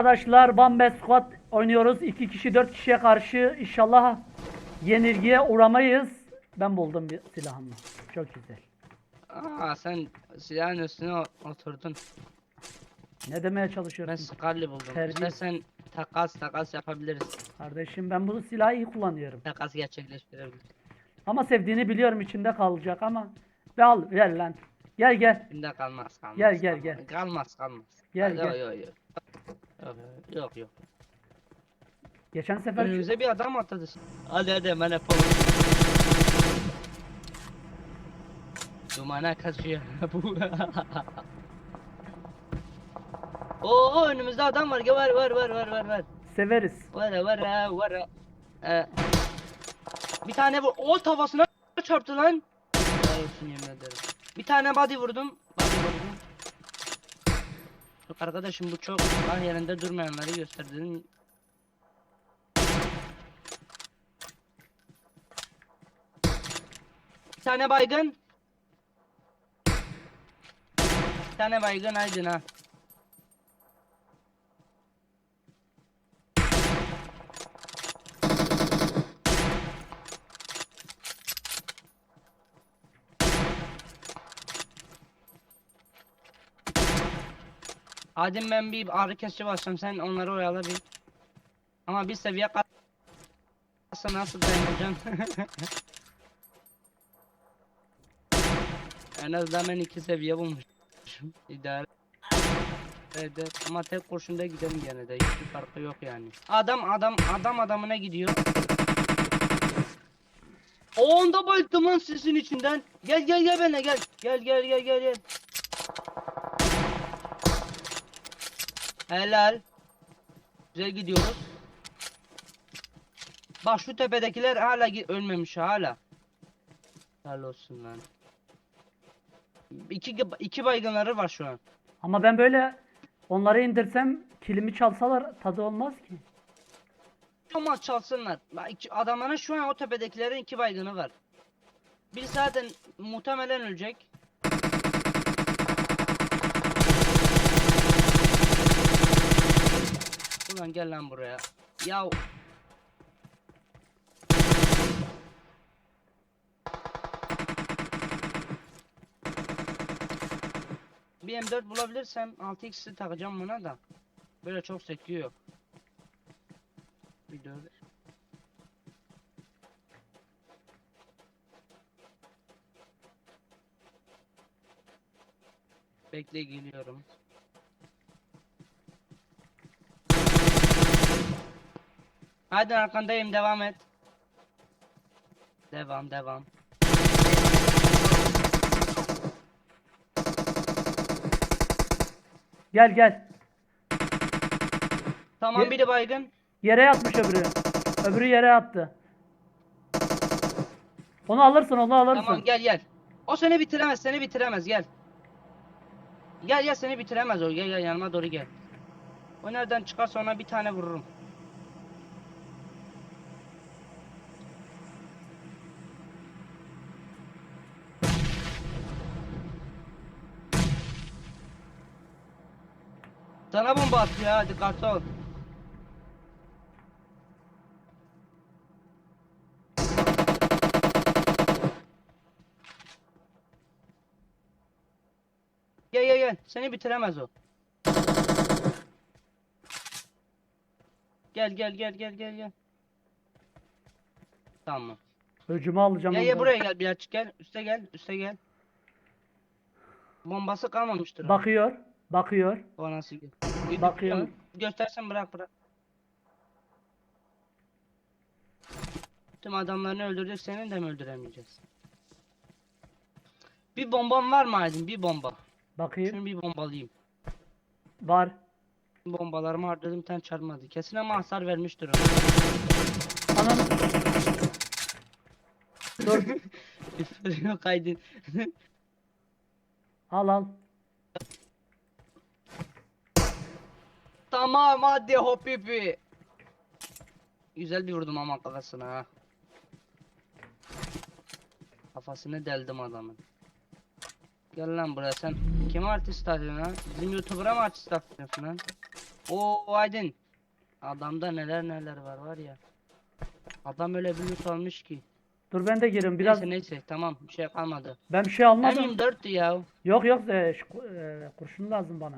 Arkadaşlar Bambe Squad oynuyoruz. 2 kişi 4 kişiye karşı inşallah yenilgiye uğramayız. Ben buldum bir silahımı. Çok güzel. Aa sen silahın üstüne oturdun. Ne demeye Ben çalışıyorsun? Scarlet buldum. Terbiye- İstersen takas takas yapabiliriz. Kardeşim ben bu silahı iyi kullanıyorum. Takas gerçekleştirebiliriz. Ama sevdiğini biliyorum içinde kalacak ama. Ve al ver lan. Gel gel. Bunda kalmaz kalmaz. Gel, gel, kalmaz. gel. Kalmaz kalmaz. Gel, Yok, gel. Yok yok. Yok yok yok. Geçen sefer Önümüze bir adam atladı. Hadi hadi hemen yapalım. Dumana kaçıyor bu. Oo önümüzde adam var. Var var var var var var. severiz. Var var var. Ee, bir tane bu o tavasına çarptı lan. Ay olsun yemin ederim. Bir tane. Body vurdum. Arkadaşım bu çok ah yerinde durmayanları gösterdim. Bir tane baygın. Bir tane baygın aydın ha. Hadi ben bir ağrı kesici basacağım sen onları oyala bir. Ama bir seviye kalsa nasıl dayanacağım? en azından ben iki seviye bulmuşum. İdare Evet ama tek kurşunda gidelim gene de hiçbir farkı yok yani. Adam adam adam adamına gidiyor. Onda bayıldım lan sesin içinden. Gel gel gel benimle gel. Gel gel gel gel gel. Helal. Güzel gidiyoruz. Bak şu tepedekiler hala ölmemiş hala. Helal olsun lan. İki, iki baygınları var şu an. Ama ben böyle onları indirsem kilimi çalsalar tadı olmaz ki. Ama çalsınlar. Bak iki, adamların şu an o tepedekilerin iki baygını var. Biri zaten muhtemelen ölecek. Ulan gel lan buraya. Ya Bir M4 bulabilirsem 6x'i takacağım buna da. Böyle çok sekiyor. Bir dört. Bekle geliyorum. Hadi arkandayım devam et. Devam devam. Gel gel. Tamam Ye- biri baygın. Yere yatmış öbürü. Öbürü yere attı. Onu alırsın onu alırsın. Tamam gel gel. O seni bitiremez seni bitiremez gel. Gel gel seni bitiremez o gel gel yanıma doğru gel. O nereden çıkarsa ona bir tane vururum. Sana bomba atıyor ha dikkatli ol. Gel gel gel. Seni bitiremez o. Gel gel gel gel gel gel. Tamam. Öcümü alacağım. Gel gel buraya gel birazcık gel. Üste gel. Üste gel. Bombası kalmamıştır. onun. Bakıyor. O nasıl? Bir Bakıyor. Göstersen bırak bırak. Tüm adamlarını öldürecek senin de mi öldüremeyeceğiz? Bir bomban var mı Aydın? Bir bomba. Bakayım. Şunu bir bombalayayım. Var. Bombalarımı harcadım ten çarpmadı. Kesin ama hasar vermiştir o. Ananı. Dur. Küfür yok Aydın. Al al. Tamam hadi hopipi. Güzel bir vurdum ama kafasına ha. Kafasını deldim adamın. Gel lan buraya sen. Kim artist arıyorsun ha? Bizim YouTuber'a mı artist arıyorsun lan? Oo Aydın. Adamda neler neler var var ya. Adam öyle bir loot almış ki. Dur ben de gireyim biraz. Neyse neyse tamam bir şey kalmadı. Ben bir şey almadım. M24'tü ya. Yok yok e, şu- e, kurşun lazım bana.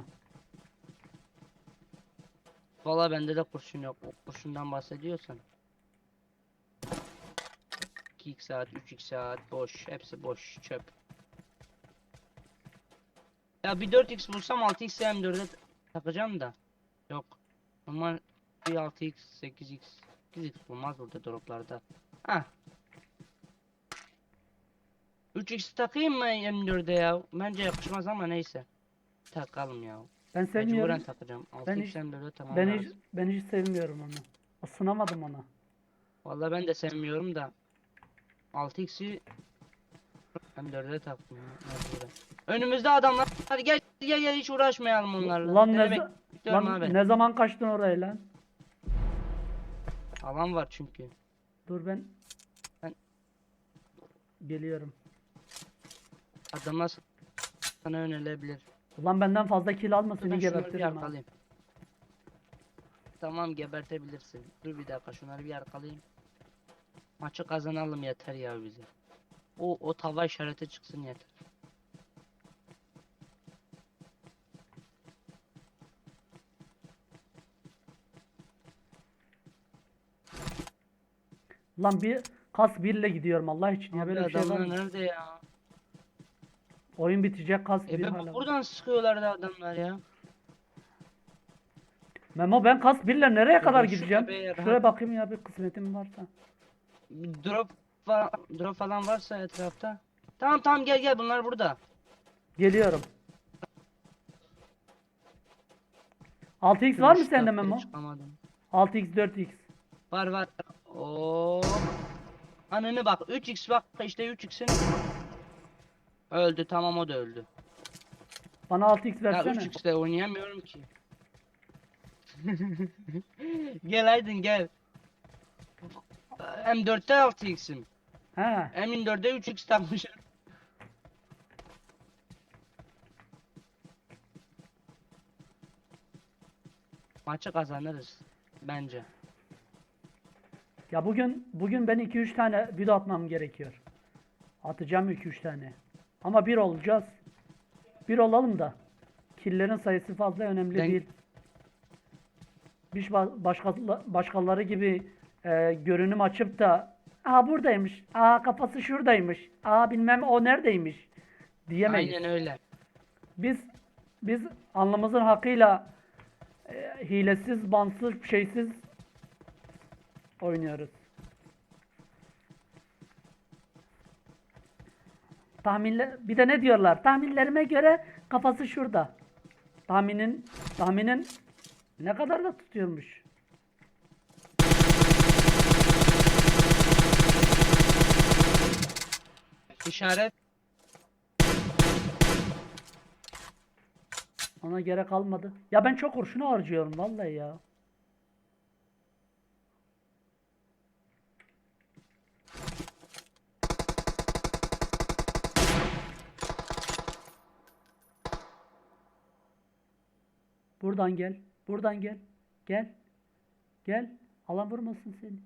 Valla bende de kurşun yok. Kurşundan bahsediyorsan. 2x saat, 3x saat boş. Hepsi boş. Çöp. Ya bir 4x bulsam 6x M4'e takacağım da. Yok. Normal bir 6x, 8x. 8x bulmaz burada droplarda. Hah. 3x takayım mı M4'e ya? Bence yakışmaz ama neyse. Takalım ya. Ben Mecburen sevmiyorum. takacağım. Ben 6x hiç- M4'e tamam Ben lazım. hiç, ben hiç sevmiyorum onu. Isınamadım ona. Vallahi ben de sevmiyorum da 6x'i M4'e taktım ya, mecburen. Önümüzde adamlar. Hadi gel gel gel hiç uğraşmayalım onlarla. Lan Seni ne, za- bekliyorum lan abi. ne zaman kaçtın oraya lan? Alan var çünkü. Dur ben Ben- geliyorum. Adamlar sana yönelebilir. Ulan benden fazla kill alma seni gebertirim ha. arkalayayım. Tamam gebertebilirsin. Dur bir dakika şunları bir arkalayayım. Maçı kazanalım yeter ya bize. O o tava işareti çıksın yeter. Lan bir kas birle gidiyorum Allah için ya Abi böyle bir şey var adamlar mı? nerede ya? Oyun bitecek kas E bir be, hala. buradan sıkıyorlar da adamlar ya. Memo ben kas birle nereye kadar şu gideceğim? rahat- Şuraya bakayım ya bir kısmetim varsa. Bir Drop fa drop falan varsa etrafta. Tamam tamam gel gel bunlar burada. Geliyorum. 6x Şu var mı üst sende Memo? çıkamadım. 6x 4x. Var var. Oo. Ananı bak 3x bak işte 3x'in. Öldü tamam o da öldü. Bana 6x Ya versene. 3x de oynayamıyorum ki. gel Aydın gel. M4'te 6x'im. He. M24'de 3x takmışım. Maçı kazanırız bence. Ya bugün bugün ben 2-3 tane video atmam gerekiyor. Atacağım 2-3 tane. Ama bir olacağız. Bir olalım da. Killerin sayısı fazla önemli Ben- değil. Biz ba- başka başkaları gibi e, görünüm açıp da aa buradaymış. Aa kafası şuradaymış. Aa bilmem o neredeymiş diyemeyiz. Aynen öyle. Biz biz alnımızın hakkıyla e, hilesiz, bansız, şeysiz oynuyoruz. Tahminle bir de ne diyorlar? Tahminlerime göre kafası şurada. Tahminin tahminin ne kadar da tutuyormuş. İşaret. Ona gerek kalmadı. Ya ben çok kurşunu harcıyorum vallahi ya. Buradan gel. Buradan gel. Gel. Gel. Alan vurmasın seni.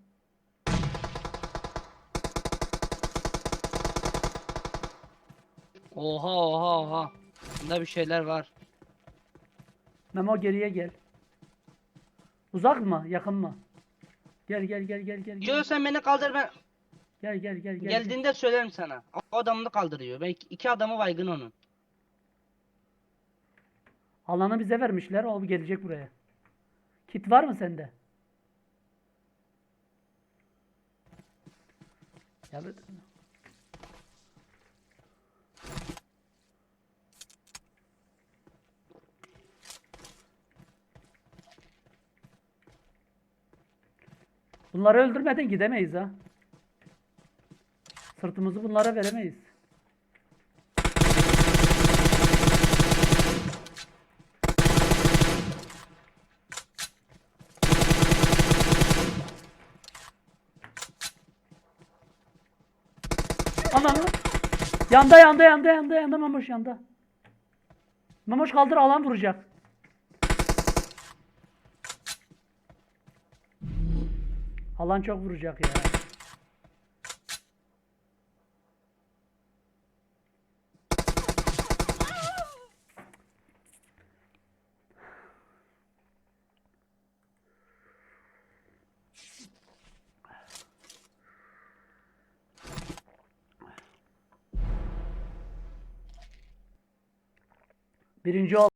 Oha oha oha. Bunda bir şeyler var. Memo geriye gel. Uzak mı? Yakın mı? Gel gel gel gel gel. Yo Gel sen beni kaldır ben gel gel gel. gel. geldiğinde söylerim sana. O adamını kaldırıyor. Ben iki, iki adamı baygın onun. Alanı bize vermişler. O gelecek buraya. Kit var mı sende? Ya Bunları öldürmeden gidemeyiz ha. Sırtımızı bunlara veremeyiz. Ananı. Yanda yanda yanda yanda yanda Mamoş yanda. Mamoş kaldır alan vuracak. Alan çok vuracak ya. Birinci ol.